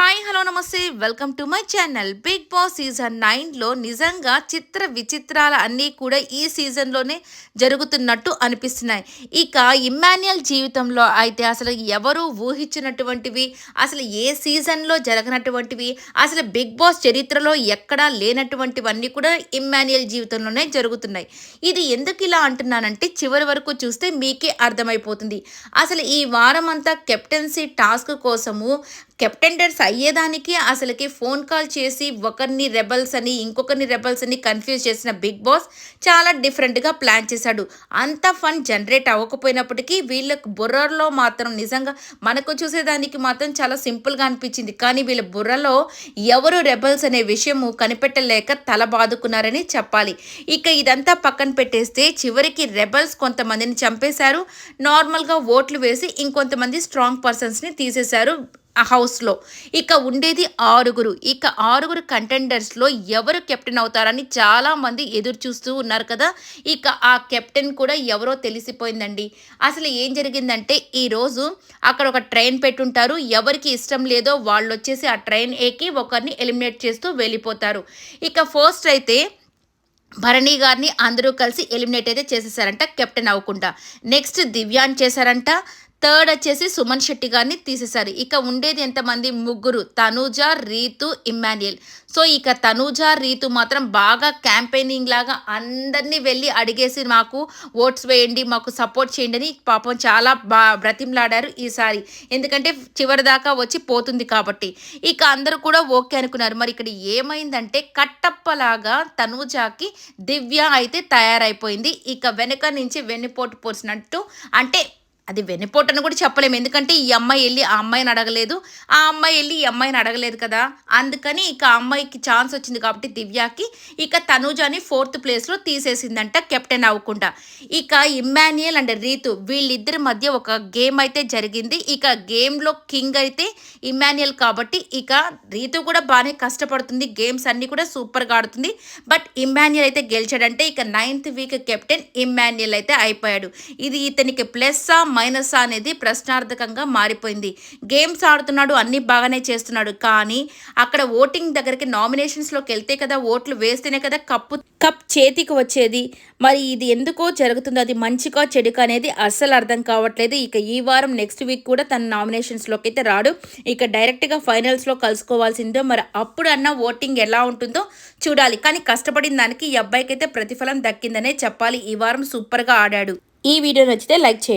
Hi hello నమస్తే. Welcome to my channel. Big Boss season నైన్లో నిజంగా చిత్ర విచిత్రాల అన్నీ కూడా ఈ సీజన్లోనే జరుగుతున్నట్టు అనిపిస్తున్నాయి. ఇక ఇమ్మాన్యుయల్ జీవితంలో అయితే అసలు ఎవరు ఊహించినటువంటివి అసలు ఏ సీజన్లో జరగనటువంటివి అసలు బిగ్ బాస్ చరిత్రలో ఎక్కడా లేనటువంటివన్నీ కూడా ఇమ్మాన్యుయల్ జీవితంలోనే జరుగుతున్నాయి. ఇది ఎందుకు ఇలా అంటున్నానంటే చివరి వరకు చూస్తే మీకే అర్థమైపోతుంది. అసలు ఈ వారం అంతా కెప్టెన్సీ టాస్క్ కోసము కెప్టెండర్స్ అయ్యేదానికి అసలుకి ఫోన్ కాల్ చేసి ఒకరిని రెబల్స్ అని ఇంకొకరిని రెబల్స్ అని కన్ఫ్యూజ్ చేసిన బిగ్ బాస్ చాలా డిఫరెంట్గా ప్లాన్ చేశాడు. అంత ఫన్ జనరేట్ అవ్వకపోయినప్పటికీ వీళ్ళకి బుర్రలో మాత్రం నిజంగా మనకు చూసేదానికి మాత్రం చాలా సింపుల్గా అనిపించింది. కానీ వీళ్ళ బుర్రలో ఎవరు రెబల్స్ అనే విషయము కనిపెట్టలేక తల బాదుకున్నారని చెప్పాలి. ఇక ఇదంతా పక్కన పెట్టేస్తే చివరికి రెబల్స్ కొంతమందిని చంపేశారు. నార్మల్గా ఓట్లు వేసి ఇంకొంతమంది స్ట్రాంగ్ పర్సన్స్ని తీసేశారు. ఆ హౌస్లో. ఇక ఉండేది ఆరుగురు. ఇక ఆరుగురు కంటెండర్స్లో ఎవరు కెప్టెన్ అవుతారని చాలామంది ఎదురు చూస్తూ ఉన్నారు కదా. ఇక ఆ కెప్టెన్ కూడా ఎవరో తెలిసిపోయిందండి. అసలు ఏం జరిగిందంటే ఈరోజు అక్కడ ఒక ట్రైన్ పెట్టుంటారు. ఎవరికి ఇష్టం లేదో వాళ్ళు వచ్చేసి ఆ ట్రైన్ ఎక్కి ఒకరిని ఎలిమినేట్ చేస్తూ వెళ్ళిపోతారు. ఇక ఫస్ట్ అయితే భరణి గారిని అందరూ కలిసి ఎలిమినేట్ అయితే చేసేసారంట కెప్టెన్ అవ్వకుండా. నెక్స్ట్ దివ్యాన్ చేశారంట. థర్డ్ వచ్చేసి సుమన్ శెట్టి గారిని తీసేశారు. ఇక ఉండేది ఎంతమంది? ముగ్గురు. తనూజ రీతు ఇమ్మాన్యుయల్. సో ఇక తనూజ రీతు మాత్రం బాగా క్యాంపెయినింగ్ లాగా అందరినీ వెళ్ళి అడిగేసి మాకు ఓట్స్ వేయండి మాకు సపోర్ట్ చేయండి అని పాపం చాలా బా బ్రతిమలాడారు ఈసారి. ఎందుకంటే చివరి దాకా వచ్చి పోతుంది కాబట్టి. ఇక అందరూ కూడా ఓకే అనుకున్నారు. మరి ఇక్కడ ఏమైందంటే కట్టప్పలాగా తనూజాకి దివ్య అయితే తయారైపోయింది. ఇక వెనక నుంచి వెన్నుపోటు పోసినట్టు అంటే అది వెన్నుపోటని కూడా చెప్పలేము. ఎందుకంటే ఈ అమ్మాయి వెళ్ళి ఆ అమ్మాయిని అడగలేదు. ఆ అమ్మాయి వెళ్ళి ఈ అమ్మాయిని అడగలేదు కదా. అందుకని ఇక ఆ అమ్మాయికి ఛాన్స్ వచ్చింది కాబట్టి దివ్యాకి ఇక తనూజాని ఫోర్త్ ప్లేస్లో తీసేసిందంట కెప్టెన్ అవ్వకుండా. ఇక ఇమ్మాన్యుయల్ అండ్ రీతు వీళ్ళిద్దరి మధ్య ఒక గేమ్ అయితే జరిగింది. ఇక గేమ్లో కింగ్ అయితే ఇమ్మాన్యుయల్ కాబట్టి ఇక రీతు కూడా బాగానే కష్టపడుతుంది. గేమ్స్ అన్నీ కూడా సూపర్గా ఆడుతుంది. బట్ ఇమ్మాన్యుయల్ అయితే గెలిచాడంటే ఇక నైన్త్ వీక్ కెప్టెన్ ఇమ్మాన్యుయల్ అయితే అయిపోయాడు. ఇది ఇతనికి ప్లస్సా మైనస్ అనేది ప్రశ్నార్థకంగా మారిపోయింది. గేమ్స్ ఆడుతున్నాడు అన్ని బాగానే చేస్తున్నాడు. కానీ అక్కడ ఓటింగ్ దగ్గరికి నామినేషన్స్లోకి వెళ్తే కదా ఓట్లు వేస్తేనే కదా కప్పు కప్ చేతికి వచ్చేది. మరి ఇది ఎందుకో జరుగుతుంది? అది మంచిగా చెడుక అనేది అస్సలు అర్థం కావట్లేదు. ఇక ఈ వారం నెక్స్ట్ వీక్ కూడా తన నామినేషన్స్లోకి అయితే రాడు. ఇక డైరెక్ట్గా ఫైనల్స్లో కలుసుకోవాల్సిందో. మరి అప్పుడు అన్న ఓటింగ్ ఎలా ఉంటుందో చూడాలి. కానీ కష్టపడిన దానికి ఈ అబ్బాయికి అయితే ప్రతిఫలం దక్కిందనే చెప్పాలి. ఈ వారం సూపర్గా ఆడాడు. ఈ వీడియో నచ్చితే లైక్ చేయండి.